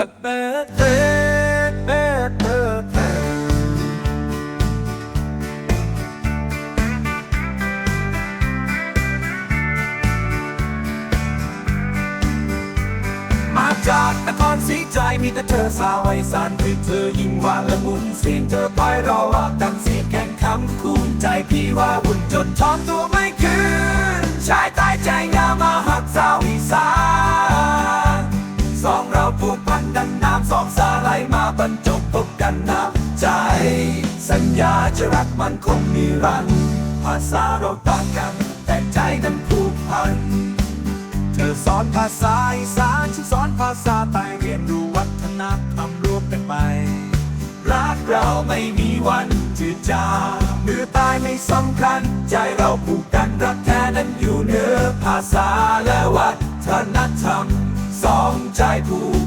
มาจากนครศรีใจมีแต่เธอสาวไว้สานคือเธอยิ่งหวานละมุนเสียงเธอไปรอว่าดังเสียงแข่งคำคูณใจพี่ว่าบุญจนทอนตัวไม่คืนชายตายใจงามมาหักสาวอีสานสองเราผูก สองสาไหลมาบรรจบพบกันนับใจ สัญญาจะรักมันคงนิรัน ภาษาเราต่างกัน แต่ใจนั้นผูกพัน เธอสอนภาษาอีสานฉันสอนภาษาใต้เรียนรู้วัฒนธรรมรวมกันไป รักเราไม่มีวันจืดจางเนื้อตายไม่สำคัญ ใจเราผูกกันรักแท้นั้นอยู่เหนือภาษาและวัฒนธรรมสองใจผูก